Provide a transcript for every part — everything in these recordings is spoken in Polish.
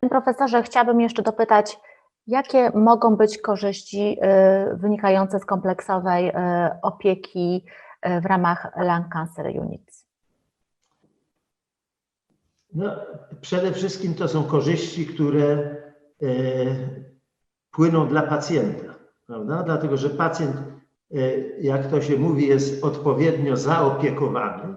Profesorze, chciałabym jeszcze dopytać, jakie mogą być korzyści y, wynikające z kompleksowej y, opieki y, w ramach Lung Cancer Units? No, przede wszystkim to są korzyści, które płyną dla pacjenta, prawda? Dlatego, że pacjent, jak to się mówi, jest odpowiednio zaopiekowany,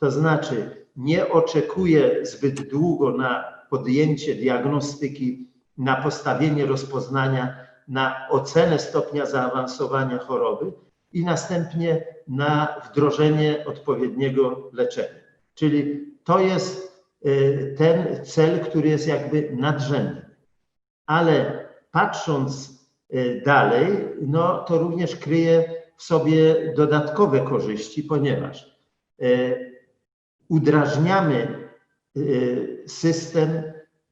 to znaczy nie oczekuje zbyt długo na podjęcie diagnostyki, na postawienie rozpoznania, na ocenę stopnia zaawansowania choroby i następnie na wdrożenie odpowiedniego leczenia. Czyli to jest y, ten cel, który jest jakby nadrzędny. Ale patrząc y, dalej, no to również kryje w sobie dodatkowe korzyści, ponieważ y, udrażniamy system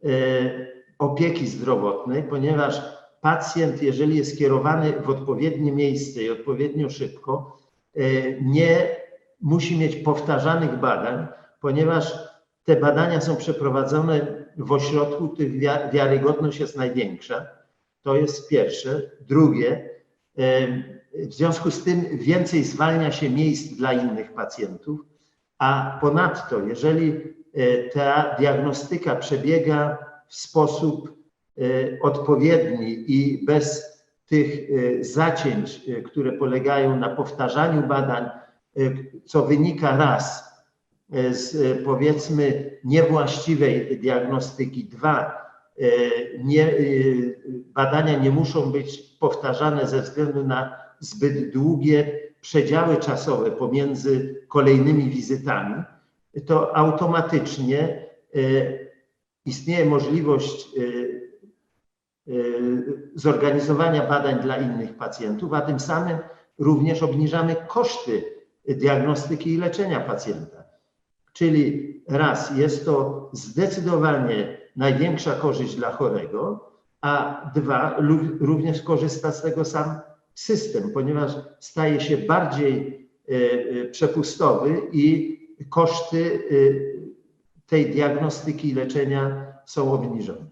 y, opieki zdrowotnej, ponieważ pacjent, jeżeli jest kierowany w odpowiednie miejsce i odpowiednio szybko, y, nie musi mieć powtarzanych badań, ponieważ te badania są przeprowadzone w ośrodku, tych wia- wiarygodność jest największa. To jest pierwsze. Drugie, w związku z tym więcej zwalnia się miejsc dla innych pacjentów, a ponadto, jeżeli ta diagnostyka przebiega w sposób e, odpowiedni i bez tych e, zacięć, e, które polegają na powtarzaniu badań, e, co wynika raz e, z e, powiedzmy niewłaściwej diagnostyki, dwa, e, nie, e, badania nie muszą być powtarzane ze względu na zbyt długie przedziały czasowe pomiędzy kolejnymi wizytami, to automatycznie e, istnieje możliwość e, e, zorganizowania badań dla innych pacjentów, a tym samym również obniżamy koszty diagnostyki i leczenia pacjenta. Czyli raz, jest to zdecydowanie największa korzyść dla chorego, a dwa, również korzysta z tego sam system, ponieważ staje się bardziej przepustowy i koszty e, tej diagnostyki i leczenia są obniżone.